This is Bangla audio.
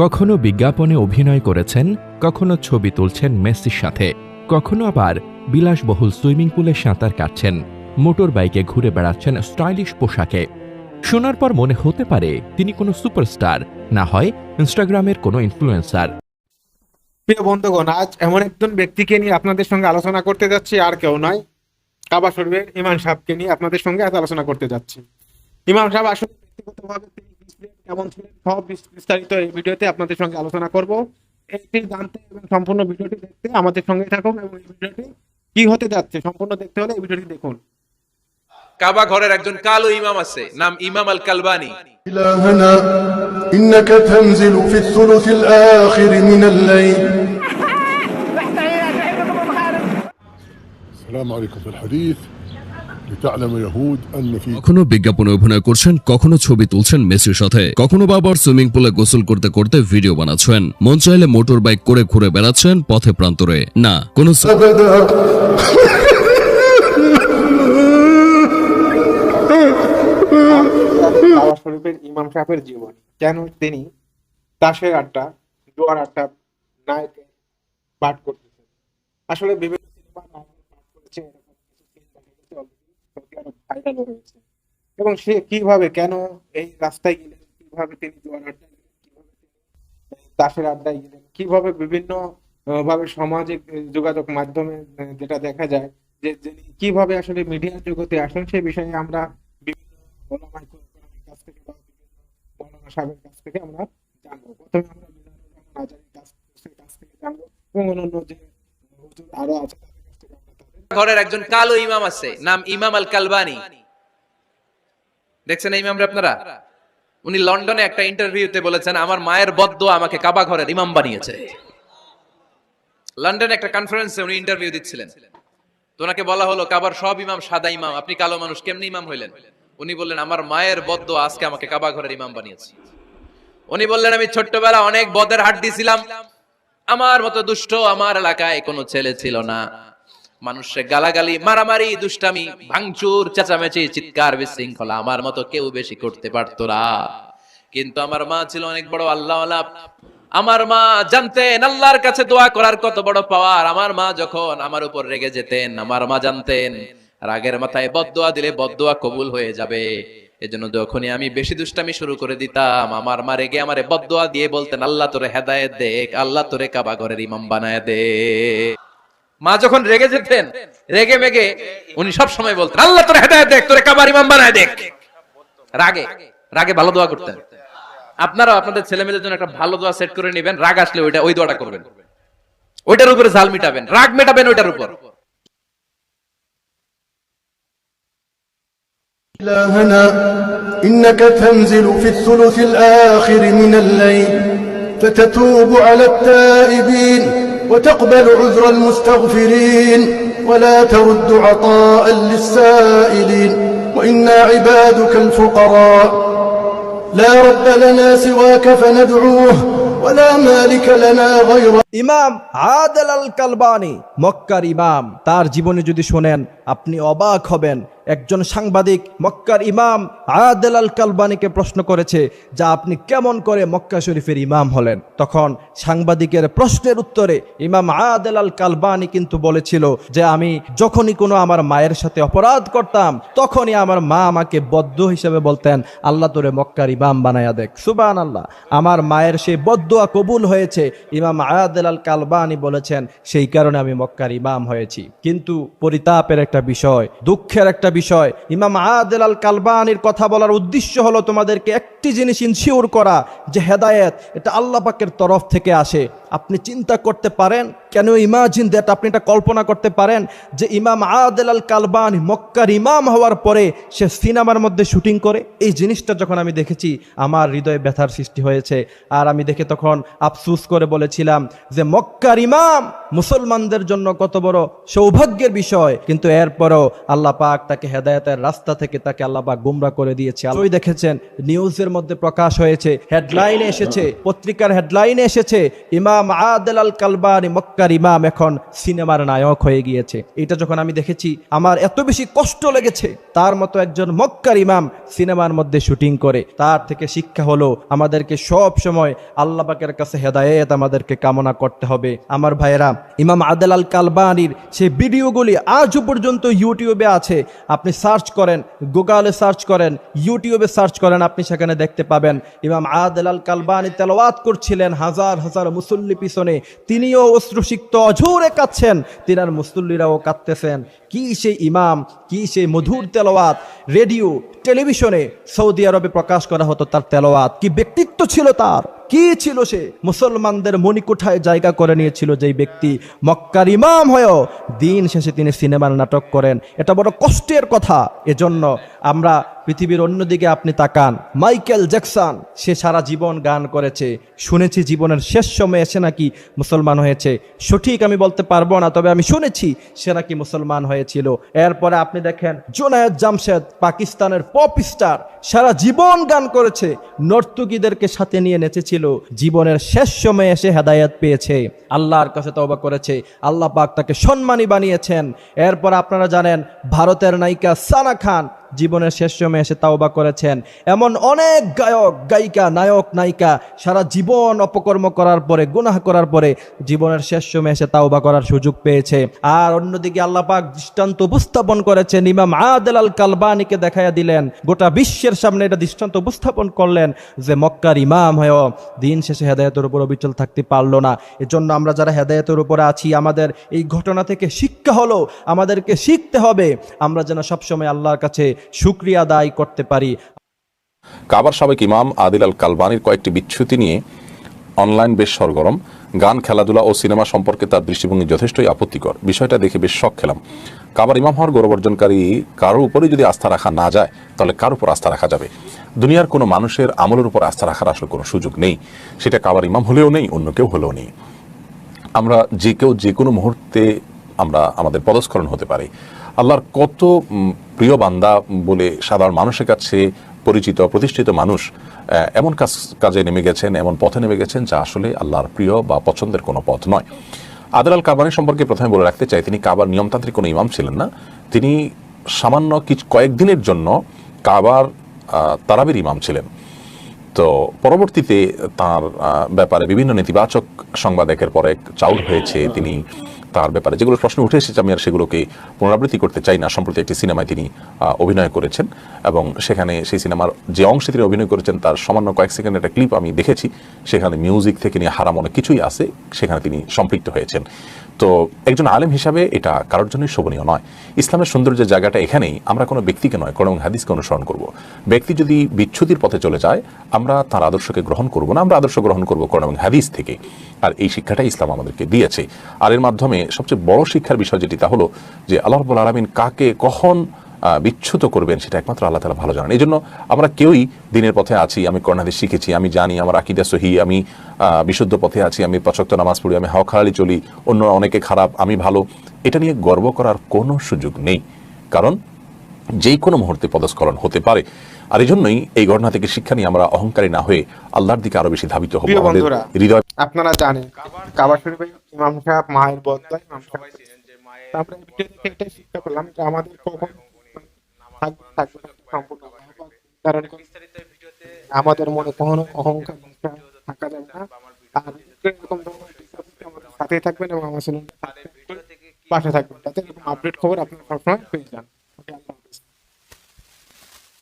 কখনো বিজ্ঞাপনে অভিনয় করেছেন, কখনো ছবি তুলছেন মেসির সাথে, কখনো আবার বিলাসবহুল সুইমিং পুলে সাঁতার কাটছেন, মোটর বাইকে ঘুরে বেড়াচ্ছেন স্টাইলিশ পোশাকে। শোনার পর মনে হতে পারে তিনি কোনো সুপারস্টার, না হয় ইনস্টাগ্রামের কোনো ইনফ্লুয়েন্সার। প্রিয় বন্ধুগণ, আজ এমন একজন ব্যক্তিকে নিয়ে আপনাদের সঙ্গে আলোচনা করতে যাচ্ছি, আর কেউ নয়। কাবা শরীফের ইমাম সাহেবকে নিয়ে আপনাদের সঙ্গে আজ আলোচনা করতে যাচ্ছি। ইমাম সাহেব আসলে ব্যক্তিগতভাবে তিনি কি ছিলেন, কেমন ছিলেন সব বিস- বিস্তারিত এই ভিডিওতে আপনাদের সঙ্গে আলোচনা করব এটি জানতে এবং সম্পূর্ণ ভিডিওটি দেখতে আমাদের সঙ্গে থাকুন এবং এই ভিডিওটি কি হতে যাচ্ছে সম্পূর্ণ দেখতে হলে এই ভিডিওটি দেখুন কাবা ঘরের একজন কালো ইমাম আছে নাম ইমাম আল কালবানি إلهنا إنك تنزل في الثلث الآخر من الليل السلام عليكم في الحديث কখনো বিজ্ঞাপনে অভিনয় করছেন কখনো ছবি তুলছেন মেসির সাথে। কখনো বাবার সুইমিং পুলে গোসল করতে করতে ভিডিও বানাচ্ছেন। মন চাইলে মোটর বাইক করে ঘুরে বেড়াচ্ছেন পথে প্রান্তরে। না কোনো বাবা ইমাম সাহেবের জীবনী কেন তিনি তাসের আড্ডা জোয়ার আড্ডা নায়কে পাঠ করতেছেন? আসলে বিভিন্ন সিনেমা করেছে এবং সে কীভাবে, কেন এই রাস্তায় গেলেন, কীভাবে তিনি জোয়ার আড্ডায় গেলেন তাসের আড্ডায় গেলেন, কীভাবে বিভিন্ন ভাবে সামাজিক যোগাযোগ মাধ্যমে যেটা দেখা যায় যে কীভাবে আসলে মিডিয়ার জগতে আসেন, সে বিষয়ে আমরা বিভিন্ন কাছ থেকে বা মৌলানা সাহেবের কাছ থেকে আমরা জানব। প্রথমে আমরা মিজানুর কাছ থেকে জানব এবং অন্যান্য যে হুজুর আরও আছে তাদের কাছ থেকে আমরা তাদের ঘরের একজন কালো ইমাম আছে, নাম ইমাম আল কালবানি দেখছেন ইমামরা আপনারা? উনি লন্ডনে একটা ইন্টারভিউতে বলেছেন, আমার মায়ের বদ্ধ আমাকে কাবা ঘরের ইমাম বানিয়েছে। লন্ডনে একটা কনফারেন্সে উনি ইন্টারভিউ দিচ্ছিলেন। তো বলা হলো, কাবার সব ইমাম সাদা ইমাম, আপনি কালো মানুষ কেমনি ইমাম হইলেন? উনি বললেন, আমার মায়ের বদ্ধ আজকে আমাকে কাবা ঘরের ইমাম বানিয়েছে। উনি বললেন, আমি ছোট্টবেলা অনেক বদের হাট দিছিলাম। আমার মতো দুষ্ট আমার এলাকায় কোনো ছেলে ছিল না। মানুষে গালাগালি, মারামারি, দুষ্টামি, ভাঙচুর, চেঁচামেচি, চিৎকার, বিশৃঙ্খলা আমার মতো কেউ বেশি করতে পারতো না। কিন্তু আমার মা ছিল অনেক বড় আল্লাহ আমার মা জানতেন, আল্লাহর কাছে দোয়া করার কত বড় পাওয়ার। আমার মা যখন আমার উপর রেগে যেতেন, আমার মা জানতেন, রাগের মাথায় বদদোয়া দিলে বদদোয়া কবুল হয়ে যাবে। এজন্য যখনই আমি বেশি দুষ্টামি শুরু করে দিতাম, আমার মা রেগে আমারে বদদোয়া দিয়ে বলতেন, আল্লাহ তোরে হেদায়েত দেখ, আল্লাহ তোরে কাবা ঘরের ইমাম বানায় দে। মা যখন রেগে যেতেন রেগে মেগে উনি সব সময় বলতেন আল্লাহ তোরে হেদায়েত দেখ তোরে কাবার ইমাম বানায় দেখ রাগে রাগে ভালো দোয়া করতেন আপনারাও আপনাদের ছেলে মেয়েদের জন্য একটা ভালো দোয়া সেট করে নেবেন রাগ আসলে ওইটা ওই দোয়াটা করবেন ওইটার উপরে জাল মিটাবেন রাগ মেটাবেন ওইটার উপর إلهنا إنك تنزل في الثلث الآخر من الليل فتتوب على التائبين وتقبل عذر المستغفرين ولا ترد عطاء للسائلين وإنا عبادك الفقراء. لا رب لنا سواك فندعوه ولا مالك لنا غيره ইমাম আদেল আল কালবানি, মক্কার ইমাম। তার জীবনে যদি শোনেন, আপনি অবাক হবেন। একজন সাংবাদিক, মক্কার ইমাম আদেল আল কালবানিকে প্রশ্ন করেছে যা আপনি কেমন করে মক্কা শরীফের ইমাম হলেন? তখন সাংবাদিকের প্রশ্নের উত্তরে ইমাম আদেল আল কালবানি কিন্তু বলেছিল যে আমি যখনই কোনো আমার মায়ের সাথে অপরাধ করতাম, তখনই আমার মা আমাকে বদ্ধ হিসেবে বলতেন, আল্লাহ তোরে মক্কার ইমাম বানায়া দেখ। সুবান আল্লাহ আমার মায়ের সেই বদুয়া কবুল হয়েছে ইমাম আয়াদেল আল কালবানি বলেছেন, সেই কারণে আমি মক্কার ইমাম হয়েছি। কিন্তু পরিতাপের একটা বিষয়, দুঃখের একটা বিষয়, ইমাম আদেলাল আল কালবানির কথা বলার উদ্দেশ্য হলো তোমাদেরকে একটি জিনিস ইনসিওর করা, যে হেদায়েত, এটা আল্লাহ পাকের তরফ থেকে আসে। আপনি চিন্তা করতে পারেন কেন ইমাজিন দ্যাট আপনি এটা কল্পনা করতে পারেন যে ইমাম আদেল আল কালবানি মক্কার ইমাম হওয়ার পরে সে সিনেমার মধ্যে শুটিং করে? এই জিনিসটা যখন আমি দেখেছি, আমার হৃদয়ে ব্যথার সৃষ্টি হয়েছে। আর আমি দেখে তখন আফসুস করে বলেছিলাম যে মক্কার ইমাম মুসলমানদের জন্য কত বড় সৌভাগ্যের বিষয়। কিন্তু এরপরও আল্লাহ পাক তাকে হেদায়তের রাস্তা থেকে তাকে আল্লাহ পাক গুমরা করে দিয়েছে। আপনি দেখেছেন নিউজের মধ্যে প্রকাশ হয়েছে হেডলাইনে এসেছে, পত্রিকার হেডলাইনে এসেছে, ইমাম ইমাম আদেল আল কালবানি মক্কার ইমাম এখন সিনেমার নায়ক হয়ে গিয়েছে। এটা যখন আমি দেখেছি, আমার এত বেশি কষ্ট লেগেছে। তার মতো একজন মক্কার ইমাম সিনেমার মধ্যে শুটিং করে। তার থেকে শিক্ষা হলো, আমাদেরকে সব সময় আল্লাহ পাকের কাছে হেদায়েত আমাদেরকে কামনা করতে হবে। আমার ভাইয়েরা, ইমাম আদেল আল কালবানির সেই ভিডিওগুলি আজও পর্যন্ত ইউটিউবে আছে। আপনি সার্চ করেন, গুগলে সার্চ করেন, ইউটিউবে সার্চ করেন, আপনি সেখানে দেখতে পাবেন। ইমাম আদেল আল কালবানি তেলাওয়াত করছিলেন হাজার হাজার মুসল্লি পিছনে, তিনিও অশ্রুসিক্ত, অঝোরে কাঁদছেন। তিনার মুসল্লিরাও কাঁদতেছেন। কি সেই ইমাম, কি সেই মধুর তেলাওয়াত। রেডিও, টেলিভিশনে সৌদি আরবে প্রকাশ করা হতো তার তেলাওয়াত। কি ব্যক্তিত্ব ছিল তার? কি ছিল সে? মুসলমানদের মণিকোঠায় জায়গা করে নিয়েছিল যেই ব্যক্তি। মক্কার ইমাম হয়েও দিন শেষে তিনি সিনেমার নাটক করেন। এটা বড় কষ্টের কথা। এজন্য আমরা পৃথিবীর অন্যদিকে আপনি তাকান। মাইকেল জ্যাকসন, সে সারা জীবন গান করেছে। শুনেছি জীবনের শেষ সময়ে এসে নাকি মুসলমান হয়েছে। সঠিক আমি বলতে পারব না, তবে আমি শুনেছি সে নাকি মুসলমান হয়েছিল। এরপরে আপনি দেখেন, জোনায়েদ জামশেদ, পাকিস্তানের পপ স্টার, সারা জীবন গান করেছে। নর্তকীদেরকে সাথে নিয়ে নেচেছিল। জীবনের শেষ সময়ে এসে হেদায়েত পেয়েছে। আল্লাহর কাছে তওবা করেছে। আল্লাহ পাক তাকে সম্মানী বানিয়েছেন। এরপর আপনারা জানেন, ভারতের নায়িকা সানা খান জীবনের শেষ সময়ে এসে তাওবা করেছেন। এমন অনেক গায়ক, গায়িকা, নায়ক, নায়িকা সারা জীবন অপকর্ম করার পরে, গুনাহ করার পরে জীবনের শেষ সময়ে এসে তাওবা করার সুযোগ পেয়েছে। আর অন্যদিকে আল্লাহ পাক দৃষ্টান্ত উপস্থাপন করেছেন, ইমাম আদেল আল কালবানিকে দেখাইয়া দিলেন। গোটা বিশ্বের সামনে এটা দৃষ্টান্ত উপস্থাপন করলেন যে মক্কার ইমাম হয়েও দিন শেষে হেদায়তের উপর অবিচল থাকতে পারল না। এজন্য আমরা যারা হেদায়তের উপরে আছি, আমাদের এই ঘটনা থেকে শিক্ষা হলো, আমাদেরকে শিখতে হবে। আমরা যেন সবসময় আল্লাহর কাছে শুক্রিয়া আদায় করতে পারি। কাবার সাবেক ইমাম আদিল আল কালবানির কয়েকটি বিচ্ছুতি নিয়ে অনলাইন বেশ সরগরম। গান, খেলাধুলা ও সিনেমা সম্পর্কে তার দৃষ্টিভঙ্গি যথেষ্টই আপত্তিকর। বিষয়টা দেখে বেশ শখ খেলাম। কাবার ইমাম হওয়ার গৌরব অর্জনকারী কারোর উপরে যদি আস্থা রাখা না যায়, তাহলে কার উপর আস্থা রাখা যাবে? দুনিয়ার কোনো মানুষের আমলের উপর আস্থা রাখার আসলে কোনো সুযোগ নেই। সেটা কাবার ইমাম হলেও নেই, অন্য কেউ হলেও নেই। আমরা যে কেউ যে কোনো মুহূর্তে আমরা আমাদের পদস্খলন হতে পারি। আল্লাহর কত প্রিয় বান্দা বলে সাধারণ মানুষের কাছে পরিচিত, প্রতিষ্ঠিত মানুষ এমন কাজ, কাজে নেমে গেছেন, এমন পথে নেমে গেছেন যা আসলে আল্লাহর প্রিয় বা পছন্দের কোনো পথ নয়। আদাল আল কাবানি সম্পর্কে প্রথমে বলে রাখতে চাই, তিনি কাবার নিয়মতান্ত্রিক কোনো ইমাম ছিলেন না। তিনি সামান্য কিছু, কয়েকদিনের জন্য কাবার তারাবির ইমাম ছিলেন। তো পরবর্তীতে তার ব্যাপারে বিভিন্ন নেতিবাচক সংবাদ একের পর এক চাউল হয়েছে। তিনি তার ব্যাপারে। যেগুলো প্রশ্ন উঠে এসেছে, আমি আর সেগুলোকে পুনরাবৃত্তি করতে চাই না, সম্প্রতি একটি সিনেমায় তিনি অভিনয় করেছেন এবং সেখানে সেই সিনেমার যে অংশে তিনি অভিনয় করেছেন, তার সামান্য কয়েক সেকেন্ডের একটা ক্লিপ আমি দেখেছি। সেখানে মিউজিক থেকে নিয়ে হারাম অনেক কিছুই আছে, সেখানে তিনি সম্পৃক্ত হয়েছেন। তো একজন আলেম হিসাবে এটা কারোর জন্যই শোভনীয় নয়। ইসলামের সৌন্দর্যের জায়গাটা এখানেই, আমরা কোনো ব্যক্তিকে নয়, কোনো হাদিসকে অনুসরণ করব। ব্যক্তি যদি বিচ্ছুতির পথে চলে যায়, আমরা তার আদর্শকে গ্রহণ করব না, আমরা আদর্শ গ্রহণ করব কোরআন এবং হাদিস থেকে। আর এই শিক্ষাটাই ইসলাম আমাদেরকে দিয়েছে। আর এর মাধ্যমে সবচেয়ে বড় শিক্ষার বিষয় যেটি তা হলো যে আল্লাহবুল আলমিন কাকে কখন আহ, বিচ্যুত করবেন সেটা একমাত্র আল্লাহ তালা ভালো জানেন। এই জন্য আমরা কেউই দিনের পথে আছি আমি করোনাদের শিখেছি আমি জানি আমার আকিদা সহি আমি বিশুদ্ধ পথে আছি আমি পচক্ত নামাজ পড়ি আমি হাওয়া চলি অন্য অনেকে খারাপ আমি ভালো। এটা নিয়ে গর্ব করার কোনো সুযোগ নেই। কারণ যেই কোনো মুহূর্তে পদস্খলন হতে পারে। আর এই জন্যই এই ঘটনা থেকে শিক্ষা নিয়ে আমরা অহংকারী না হয়ে আল্লাহর দিকে আরও বেশি ধাবিত হব হৃদয় আপনারা জানেন কাবার শরীফে ইমাম সাহেব মায়ের বদলায় ইমাম সাহেব আমরা এটাই শিক্ষা পেলাম যে আমাদের কখন আমাদের মনে কোনো অহংকার থাকা যাবে না। আর এরকম থাকবেন এবং আমার সাথে পাশে থাকবেন। তাতে আপডেট খবর আপনারা সবসময় পেয়ে যান